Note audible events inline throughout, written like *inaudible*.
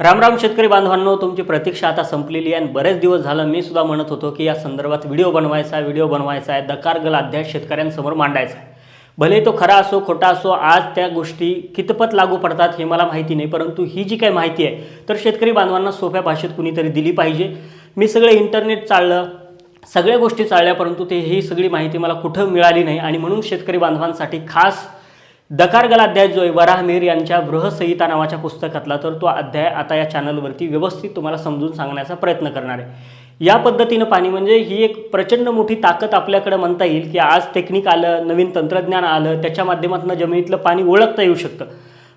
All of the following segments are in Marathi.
राम राम शेतकरी बांधवांनो तुमची प्रतीक्षा आता संपलेली आहे आणि बरेच दिवस झालं मी सुद्धा म्हणत होतो की या संदर्भात व्हिडिओ बनवायचा आहे व्हिडिओ बनवायचा आहे दकारगल अध्याय शेतकऱ्यांसमोर मांडायचा आहे. भले तो खरा असो खोटा असो आज त्या गोष्टी कितपत लागू पडतात हे मला माहिती नाही परंतु ही जी काही माहिती आहे तर शेतकरी बांधवांना सोप्या भाषेत कुणीतरी दिली पाहिजे. मी सगळे इंटरनेट चाललं सगळ्या गोष्टी चालल्या परंतु ते ही सगळी माहिती मला कुठं मिळाली नाही आणि म्हणून शेतकरी बांधवांसाठी खास दकार अध्याय जो आहे वराहमीर यांच्या बृहसंहिता नावाच्या पुस्तकातला तर तो अध्याय आता या चॅनलवरती व्यवस्थित तुम्हाला समजून सांगण्याचा प्रयत्न करणार आहे. या पद्धतीनं पाणी म्हणजे ही एक प्रचंड मोठी ताकद आपल्याकडे म्हणता येईल की आज टेक्निक आलं नवीन तंत्रज्ञान आलं त्याच्या माध्यमातून जमिनीतलं पाणी ओळखता येऊ शकतं.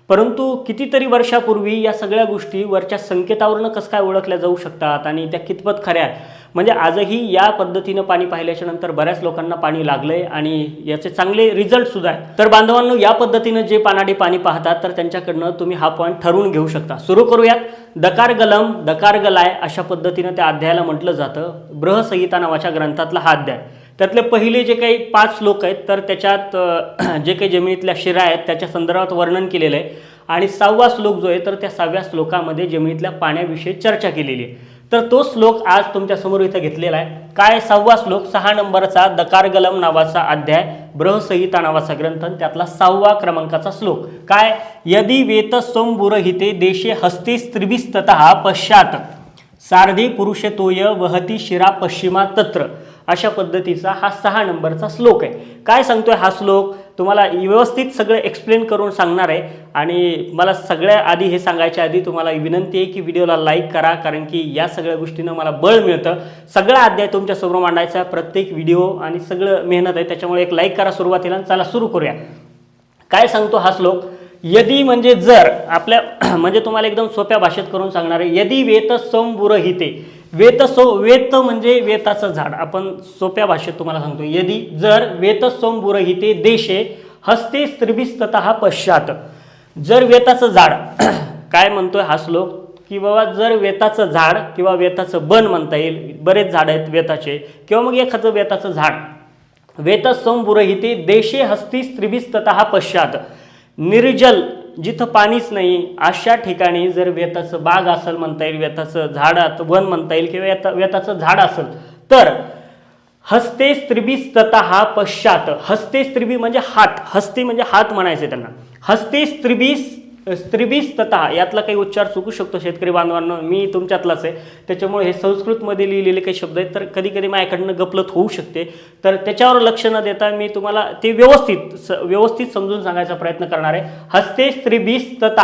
परंतु कितीतरी वर्षापूर्वी या सगळ्या गोष्टी वरच्या संकेतावरनं कसं काय ओळखल्या जाऊ शकतात आणि त्या कितपत खऱ्या आहेत? म्हणजे आजही या पद्धतीनं पाणी पाहिल्याच्या नंतर बऱ्याच लोकांना पाणी लागलंय आणि याचे चांगले रिझल्ट सुद्धा आहेत. तर बांधवांनो या पद्धतीनं जे पानाडे पाणी पाहतात तर त्यांच्याकडनं तुम्ही हा पॉईंट ठरवून घेऊ शकता. सुरू करूयात. दकार गलम दकार गलाय अशा पद्धतीनं त्या अध्यायाला म्हटलं जातं. बृहसंहिता नावाच्या ग्रंथातला हा अध्याय. त्यातले पहिले जे काही पाच श्लोक आहेत तर त्याच्यात जे काही जमिनीतल्या शिरा आहेत त्याच्या संदर्भात वर्णन केलेलं आहे. आणि सहावा श्लोक जो आहे तर त्या सहाव्या श्लोकामध्ये जमिनीतल्या पाण्याविषयी चर्चा केलेली आहे. तर तो श्लोक आज तुमच्यासमोर इथं घेतलेला आहे. काय सहावा श्लोक? सहा नंबरचा दकारगलम नावाचा अध्याय ब्रहसहिता नावाचा ग्रंथ त्यातला सहावा क्रमांकाचा श्लोक. काय? यदि वेत सोमबुरहिते देशे हस्ते स्त्रिभिस्तत पश्चात। सारधी पुरुषतोय वहती शिरा पश्चिमा तत्र. अशा पद्धतीचा हा सहा नंबरचा श्लोक आहे. काय सांगतोय हा श्लोक? तुम्हाला व्यवस्थित सगळं एक्सप्लेन करून सांगणार आहे. आणि मला सगळ्या आधी हे सांगायच्या आधी तुम्हाला विनंती आहे की व्हिडिओला लाईक करा कारण की या सगळ्या गोष्टीनं मला बळ मिळतं. सगळा अध्याय तुमच्यासमोर मांडायचा प्रत्येक व्हिडिओ आणि सगळं मेहनत आहे त्याच्यामुळे एक लाईक करा सुरुवातीला आणि चला सुरू करूया. काय सांगतो हा श्लोक? यदी म्हणजे जर आपल्या *clears throat* म्हणजे तुम्हाला एकदम सोप्या भाषेत करून सांगणार आहे यदी वेत संबुरहिते वेत सो वेत म्हणजे वेताचं झाड. आपण सोप्या भाषेत तुम्हाला सांगतो यदी जर वेतसोमबुरहिते देशे हस्ते स्त्रिभिस्तत पश्चात. जर वेताचं झाड *clears throat* काय म्हणतोय हा श्लोक? की बाबा जर वेताचं झाड किंवा वेताचं बन म्हणता येईल बरेच झाड आहेत वेताचे किंवा मग एखादं वेताचं झाड. वेतसोमबुरहिते देशे हस्ती स्त्रिभिस्तत पश्चात. निर्जल जिथं पाणीच नाही अशा ठिकाणी जर वेताचं बाग असेल म्हणता येईल वेताचं झाड वन म्हणता येईल किंवा वेता वेताचं झाड असेल तर हस्ते स्त्रिभिस्तत हा पश्चात. हस्ते स्त्रीबी म्हणजे हात. हस्ते म्हणजे हात म्हणायचे त्यांना. हस्ते स्त्रीबी स्त्रिभिस्तत यातला काही उच्चार चुकू शकतो शेतकरी बांधवांना. मी तुमच्यातलाच आहे. त्याच्यामुळे हे संस्कृतमध्ये लिहिलेले काही शब्द आहेत तर कधी कधी माझ्याकडनं गपलत होऊ शकते. तर त्याच्यावर लक्ष न देता मी तुम्हाला ते व्यवस्थित स व्यवस्थित समजून सांगायचा प्रयत्न करणार आहे. हस्ते स्त्रिभिस्तत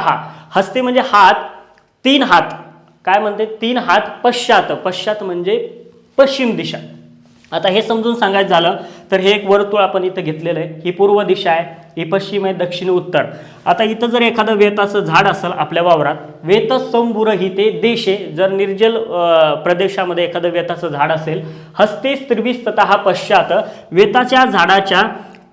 हस्ते म्हणजे हात तीन हात. काय म्हणते? तीन हात पश्चात. पश्चात म्हणजे पश्चिम दिशा. आता हे समजून सांगायचं झालं तर हे एक वर्तुळ आपण इथं घेतलेलं आहे. ही पूर्व दिशा आहे ही पश्चिम आहे दक्षिण उत्तर. आता इथं जर एखादं वेताचं झाड असेल आपल्या वावरात वेत संबुर ही ते देशे जर निर्जल प्रदेशामध्ये एखादं वेताचं झाड असेल हस्ते स्त्रिभिस्तत हा पश्चात वेताच्या झाडाच्या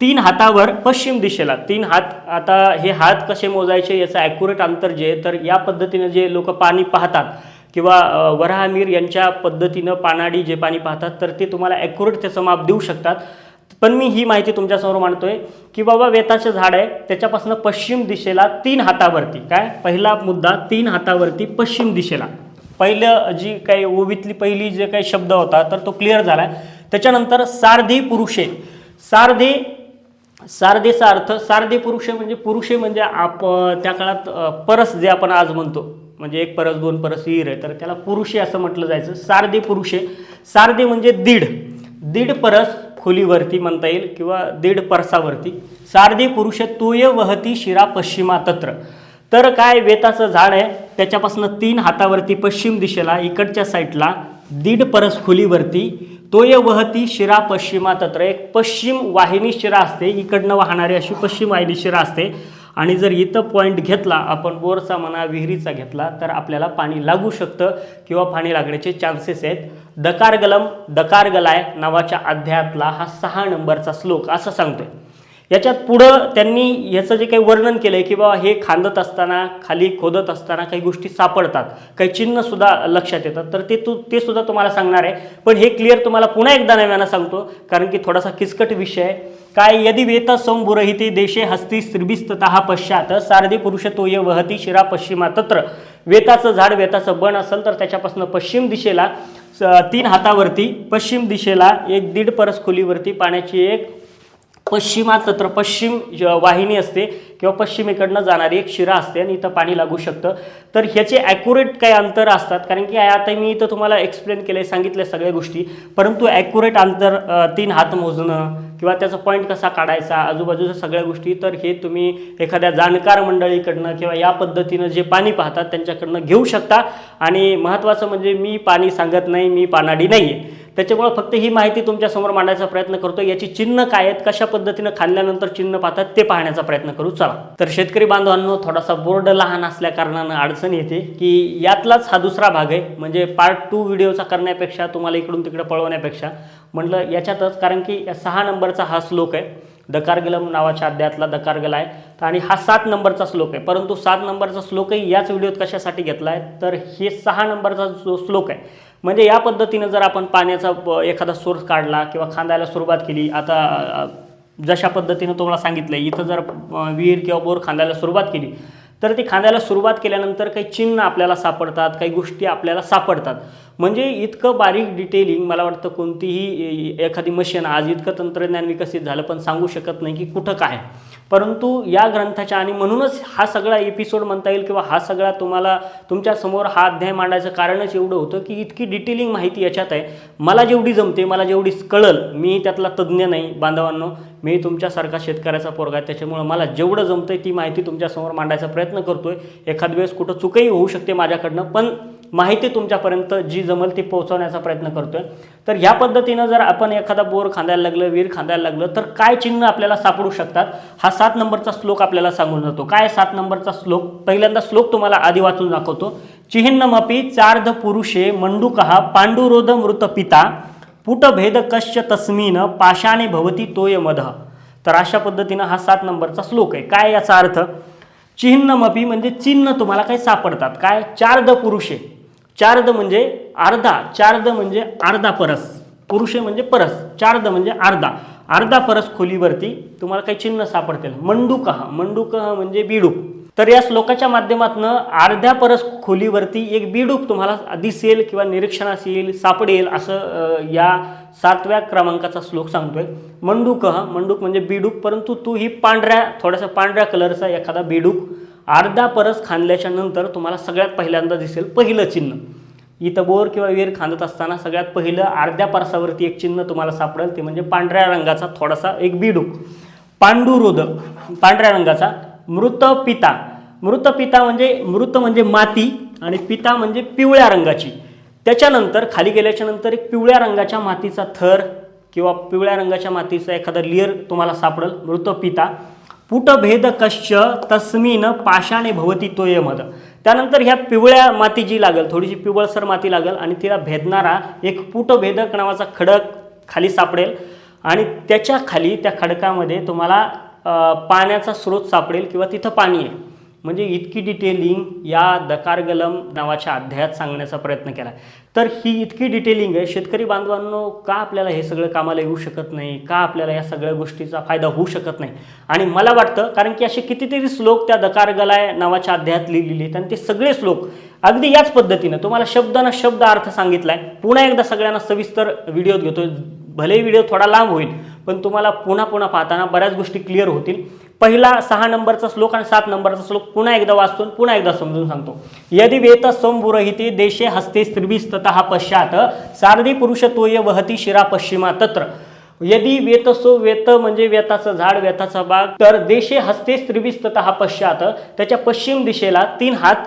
तीन हातावर पश्चिम दिशेला तीन हात आता हे हात कसे मोजायचे याचं ॲक्युरेट अंतर जे तर या पद्धतीने जे लोक पाणी पाहतात किंवा वराहमीर यांच्या पद्धतीनं पानाडी जे पाणी पाहतात तर ते तुम्हाला ॲक्युरेट त्याचं माप देऊ शकतात. पण मी ही माहिती तुमच्यासमोर मांडतोय की बाबा वेताचं झाड आहे त्याच्यापासून पश्चिम दिशेला तीन हातावरती. काय? पहिला मुद्दा तीन हातावरती पश्चिम दिशेला. पहिलं जी काही ओवीतली पहिली जे काही शब्द होता तर तो क्लिअर झाला आहे त्याच्यानंतर सारधी पुरुषे. सारधी सारधीचा अर्थ सारधी पुरुषे म्हणजे पुरुषे म्हणजे आप त्या काळात परस जे आपण आज म्हणतो. म्हणजे एक परस दोन परस विहीर आहे तर त्याला पुरुषे असं म्हटलं जायचं. सारधी पुरुषे. सारधी म्हणजे दीड. दीड परस खोलीवरती म्हणता येईल किंवा दीड परसावरती. सारधी पुरुष तोय वहती शिरा पश्चिमा तत्र. तर काय वेताचं झाड आहे? त्याच्यापासून तीन हातावरती पश्चिम दिशेला इकडच्या साईडला दीड परस खोलीवरती तोय वहती शिरा पश्चिमा तत्र. एक पश्चिम वाहिनी शिरा असते. इकडनं वाहणारी अशी पश्चिम वाहिनी शिरा असते. आणि जर इथं पॉईंट घेतला आपण बोरचा म्हणा विहिरीचा घेतला तर आपल्याला पाणी लागू शकतं किंवा पाणी लागण्याचे चान्सेस आहेत. दकार गलम दकार गलाय नावाच्या अध्यायातला हा सहा नंबरचा श्लोक असं सांगतोय. याच्यात पुढं त्यांनी याचं जे काही वर्णन केलं आहे की बाबा हे खांदत असताना खाली खोदत असताना काही गोष्टी सापडतात काही चिन्हसुद्धा लक्षात येतात. तर ते तू ते सुद्धा तुम्हाला सांगणार आहे. पण हे क्लिअर तुम्हाला पुन्हा एकदा नव्यानं सांगतो कारण की थोडासा किचकट विषय आहे. काय यदि वेत संबुरहिते देशे हस्ती स्त्रिभिस्तत पश्चात सारधी पुरुषतोय वहती शिरा पश्चिमा तत्र. वेताचं झाड वेताचं बन असेल तर त्याच्यापासून पश्चिम दिशेला स- तीन हातावरती पश्चिम दिशेला एक दीड परस खोलीवरती पाण्याची एक पश्चिमातत्र पश्चिम वाहिनी असते किंवा पश्चिमेकडनं जाणारी एक शिरा असते आणि इथं पाणी लागू शकतं. तर ह्याचे ॲक्युरेट काही अंतर असतात. कारण की आता मी इथं तुम्हाला एक्सप्लेन केलं आहे सांगितल्या सगळ्या गोष्टी. परंतु ॲक्युरेट अंतर तीन हात मोजणं किंवा त्याचा पॉईंट कसा काढायचा आजूबाजूच्या सगळ्या गोष्टी तर हे तुम्ही एखाद्या जाणकार मंडळीकडनं किंवा या पद्धतीनं जे पाणी पाहतात त्यांच्याकडनं घेऊ शकता. आणि महत्त्वाचं म्हणजे मी पाणी सांगत नाही मी पानाडी नाही आहे त्याच्यामुळे फक्त ही माहिती तुमच्यासमोर मांडायचा प्रयत्न करतो. याची चिन्ह काय आहेत कशा पद्धतीनं खाल्ल्यानंतर चिन्ह पाहतात ते पाहण्याचा प्रयत्न करू. चला. तर शेतकरी बांधवांनो थोडासा बोर्ड लहान असल्या कारणानं अडचण येते की यातलाच हा दुसरा भाग आहे. म्हणजे पार्ट टू व्हिडिओचा करण्यापेक्षा तुम्हाला इकडून तिकडे पळवण्यापेक्षा म्हटलं याच्यातच कारण की या सहा नंबरचा हा श्लोक आहे. दकारगलम नावाच्या अध्यायातला दकारगल आहे. आणि हा सात नंबरचा श्लोक आहे. परंतु सात नंबरचा श्लोकही याच व्हिडिओत कशासाठी घेतला आहे तर हे सहा नंबरचा जो श्लोक आहे. म्हणजे या पद्धतीनं जर आपण पाण्याचा एखादा सोर्स काढला किंवा खांदायला सुरुवात केली आता जशा पद्धतीनं तुम्हाला सांगितलं इथं जर विहीर किंवा बोर खांदायला सुरुवात केली तर ती खांद्याला सुरुवात केल्यानंतर काही चिन्ह आपल्याला सापडतात काही गोष्टी आपल्याला सापडतात. म्हणजे इतकं बारीक डिटेलिंग मला वाटतं कोणतीही ए- एखादी मशीन आज इतकं तंत्रज्ञान विकसित झालं पण सांगू शकत नाही की कुठं काय. परंतु या ग्रंथाच्या आणि म्हणूनच हा सगळा एपिसोड म्हणता येईल किंवा हा सगळा तुम्हाला तुमच्यासमोर हा अध्याय मांडायचं कारणच एवढं होतं की इतकी डिटेलिंग माहिती याच्यात आहे. मला जेवढी जमते मला जेवढी कळल मी त्यातला तज्ज्ञ नाही बांधवांनो. मी तुमच्यासारखा शेतकऱ्याचा पोरगा आहे त्याच्यामुळं मला जेवढं जमतं आहे ती माहिती तुमच्यासमोर मांडायचा प्रयत्न करतो आहे एखाद वेळेस कुठं चुकही होऊ शकते माझ्याकडनं पण माहिती तुमच्यापर्यंत जी जमल ती पोहोचवण्याचा प्रयत्न करतोय. तर ह्या पद्धतीनं जर आपण एखादा बोर खांदायला लागलं वीर खांदायला लागलं तर काय चिन्ह आपल्याला सापडू शकतात? हा सात नंबरचा श्लोक आपल्याला सांगून जातो. काय सात नंबरचा श्लोक? पहिल्यांदा श्लोक तुम्हाला आधी वाचून दाखवतो. चिहिन्नमपी चार्ध पुरुषे मंडुकहा पांडुरोध मृत पिता पुटभेद कश्य तस्मीन पाशाने भवती तोय मध तर अशा पद्धतीनं हा सात नंबरचा श्लोक आहे. काय याचा अर्थ? चिन्हमपी म्हणजे चिन्ह तुम्हाला काही सापडतात. काय? चारद पुरुषे. चारद म्हणजे अर्धा. चारद म्हणजे अर्धा परस. पुरुषे म्हणजे परस. चारद म्हणजे अर्धा. अर्धा परस खोलीवरती तुम्हाला काही चिन्ह सापडतील. मंडूकह मंडूकह म्हणजे बिडूक तर या श्लोकाच्या माध्यमातून अर्ध्या परस खोलीवरती एक बिडूक तुम्हाला दिसेल किंवा निरीक्षणास येईल सापडेल असं या सातव्या क्रमांकाचा श्लोक सांगतोय. मंडूक हा मंडूक म्हणजे बिडूक परंतु तू ही पांढऱ्या थोड्यासा पांढऱ्या कलरचा एखादा बिडूक अर्धा परस खांदल्याच्या नंतर तुम्हाला सगळ्यात पहिल्यांदा दिसेल पहिलं चिन्ह. इथं बोर किंवा विहीर खांदत असताना सगळ्यात पहिलं अर्ध्या परसावरती एक चिन्ह तुम्हाला सापडेल ते म्हणजे पांढऱ्या रंगाचा थोडासा एक बिडूक पांडुरोध पांढऱ्या रंगाचा. मृत पिता. मृत पिता म्हणजे मृत म्हणजे माती आणि पिता म्हणजे पिवळ्या रंगाची. त्याच्यानंतर खाली गेल्याच्यानंतर एक पिवळ्या रंगाच्या मातीचा थर किंवा पिवळ्या रंगाच्या मातीचा एखादा लिअर तुम्हाला सापडेल मृत पिता. पुटभेद कश्य तस्मीन पाशाने भवती तोय मद. त्यानंतर ह्या पिवळ्या माती जी लागेल थोडीशी पिवळसर माती लागेल आणि तिला भेदणारा एक पुटभेदक नावाचा खडक खाली सापडेल. आणि त्याच्याखाली त्या खडकामध्ये तुम्हाला पाण्याचा स्रोत सापडेल किंवा तिथं पाणी आहे. म्हणजे इतकी डिटेलिंग या दकारगलम नावाच्या अध्यायात सांगण्याचा प्रयत्न केला. तर ही इतकी डिटेलिंग आहे शेतकरी बांधवांनो का आपल्याला हे सगळं कामाला येऊ शकत नाही? का आपल्याला या सगळ्या गोष्टीचा फायदा होऊ शकत नाही? आणि मला वाटतं कारण की असे कितीतरी श्लोक त्या दकारगलाय नावाच्या अध्यायात लिहिलेले आहेत आणि ते सगळे श्लोक अगदी याच पद्धतीनं तुम्हाला शब्दानं शब्द अर्थ सांगितलाय. पुन्हा एकदा सगळ्यांना सविस्तर व्हिडिओ घेतो भलेही व्हिडिओ थोडा लांब होईल पण तुम्हाला पुन्हा पुन्हा पाहताना बऱ्याच गोष्टी क्लिअर होतील. पहिला सहा नंबरचा श्लोक आणि सात नंबरचा श्लोक पुन्हा एकदा वाचतो पुन्हा एकदा समजून सांगतो. यदि वेत सोमबुरहिते देशे हस्ते स्त्रीभिस्तत पश्चात सारथी पुरुष तोय वहती शिरा पश्चिमा तत्र. यदि वेतसो वेत म्हणजे वेताचं झाड वेताचा बाग तर देशे हस्ते स्त्रीभिस्तत पश्चात त्याच्या पश्चिम दिशेला तीन हात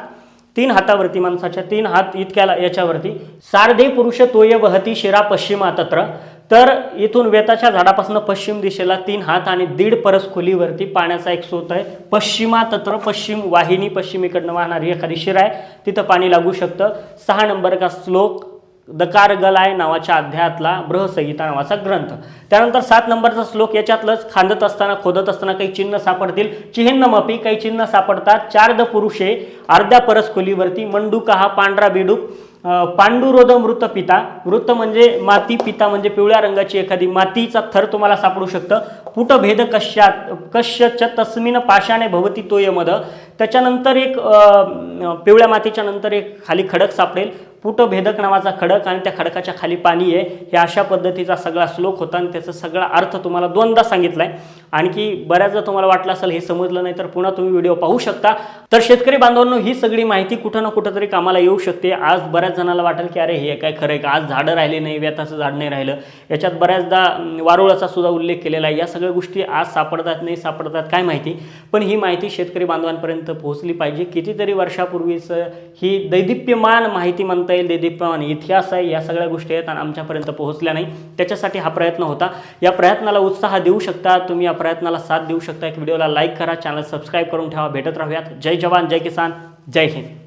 तीन हातावरती माणसाच्या तीन हात इतक्याला याच्यावरती सारधे पुरुष तोय वहती शिरा पश्चिमा तत्र. तर इथून वेताच्या झाडापासून पश्चिम दिशेला तीन हात आणि दीड परस खोलीवरती पाण्याचा एक स्रोत आहे. पश्चिमा तत्र पश्चिम वाहिनी पश्चिमेकडनं वाहणारी एखादी शिरा आहे. तिथं पाणी लागू शकतं. सहा नंबर का श्लोक दकार गलाय नावाच्या अध्यायातला बृहसंहिता नावाचा ग्रंथ. त्यानंतर सात नंबरचा श्लोक याच्यातलंच खांदत असताना खोदत असताना काही चिन्ह सापडतील. चिन्हमपी काही चिन्ह सापडतात. चारद पुरुषे अर्ध्या परस खोलीवरती मंडूक हा पांढरा बिडूक पांडुरोध मृत पिता. मृत म्हणजे माती पिता म्हणजे पिवळ्या रंगाची एखादी मातीचा थर तुम्हाला सापडू शकतं. पुटभेद कश्यात कश्यच तस्मिन पाशाने भवती तोय मध त्याच्यानंतर एक पिवळ्या मातीच्या नंतर एक खाली खडक सापडेल. पुटभेदक नावाचा खडक आणि त्या खडकाच्या खाली पाणी आहे. हे अशा पद्धतीचा सगळा श्लोक होता आणि त्याचा सगळा अर्थ तुम्हाला दोनदा सांगितला आहे आणखी बऱ्याचदा तुम्हाला वाटलं असेल हे समजलं नाही तर पुन्हा तुम्ही व्हिडिओ पाहू शकता. तर शेतकरी बांधवांनो ही सगळी माहिती कुठं ना कुठं तरी कामाला येऊ शकते. आज बऱ्याच जणाला वाटेल की अरे हे काय खरं आहे का? आज झाडं राहिले नाही व्यताचं झाड नाही राहिलं. याच्यात बऱ्याचदा वारुळाचा सुद्धा उल्लेख केलेला आहे. या सगळ्या गोष्टी आज सापडतात नाही सापडतात काय माहिती? पण ही माहिती शेतकरी बांधवांपर्यंत पोहोचली पाहिजे. कितीतरी वर्षापूर्वीचं ही दैदिप्यमान माहिती म्हणता येईल. दैदिप्यमान इतिहास आहे. या सगळ्या गोष्टी आहेत आणि आमच्यापर्यंत पोहोचल्या नाही. त्याच्यासाठी हा प्रयत्न होता. या प्रयत्नाला उत्साह देऊ शकता तुम्ही. प्रयत्नाला साथ देऊ शकता. एक व्हिडिओला लाईक करा चॅनल सबस्क्राईब करून ठेवा. भेटत राहूयात. जय जवान जय किसान जय हिंद.